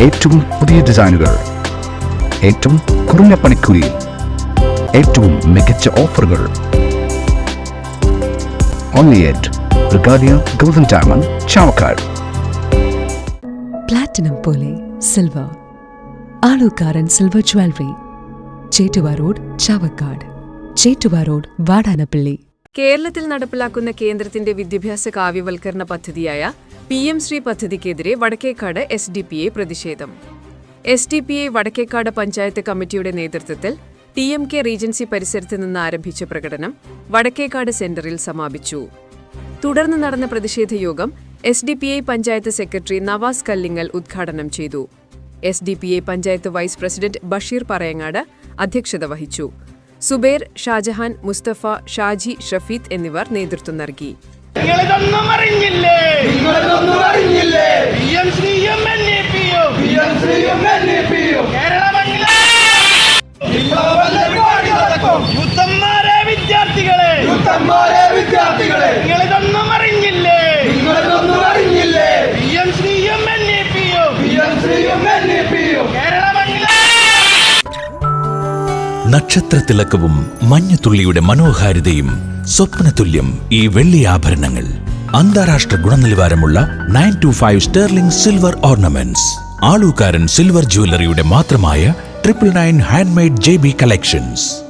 ഏറ്റവും പുതിയ ഡിസൈനുകൾ. ഏറ്റവും കുറഞ്ഞ പണിക്കൂലിയിൽ ഏറ്റവും മികച്ച ഓഫറുകൾ. Only at Regalia golden diamond Chavakkad platinum പോലെ silver Alukkaran silver jewellery Chettuva road Chavakkad Chettuva road Vadanappally കേരളത്തിൽ നടപ്പിലാക്കുന്ന കേന്ദ്രത്തിന്റെ വിദ്യാഭ്യാസ കാവ്യവൽക്കരണ പദ്ധതിയായ P M Shri പദ്ധതിക്കെതിരെ Vadakkekad S D P I പ്രതിഷേധം. S D P I Vadakkekad panchayat കമ്മിറ്റിയുടെ നേതൃത്വത്തിൽ ടി എം കെ റീജൻസി പരിസരത്ത് നിന്ന് ആരംഭിച്ച പ്രകടനം വടക്കേക്കാട് സെന്ററിൽ സമാപിച്ചു. തുടർന്ന് നടന്ന പ്രതിഷേധ യോഗം S D P I panchayat secretary Navas Kallingal ഉദ്ഘാടനം ചെയ്തു. S D P I panchayat vice president Basheer Parayangad അധ്യക്ഷത വഹിച്ചു. സുബേർ ഷാജഹാൻ മുസ്തഫ ഷാജി ഷഫീദ് എന്നിവർ നേതൃത്വം നൽകി. യൂത്തന്മാരെ വിദ്യാർത്ഥികളെ. യൂത്തന്മാരെ വിദ്യാർത്ഥികളെ. നിങ്ങളിതൊന്നും അറിഞ്ഞില്ലേ? നിങ്ങളിതൊന്നും അറിഞ്ഞില്ലേ. പി എം ശ്രീയും എൻ എ പിയും. പി എം ശ്രീയും എൻ എ പിയും. കേരള മഞ്ഞുതുള്ളിയുടെ മനോഹാരിതയും സ്വപ്നതുല്യം ഈ വെള്ളി ആഭരണങ്ങൾ. അന്താരാഷ്ട്ര ഗുണനിലവാരമുള്ള nine two five sterling silver ornaments. Alukkaran silver ജ്വല്ലറിയുടെ മാത്രമായ triple nine handmade J B collections.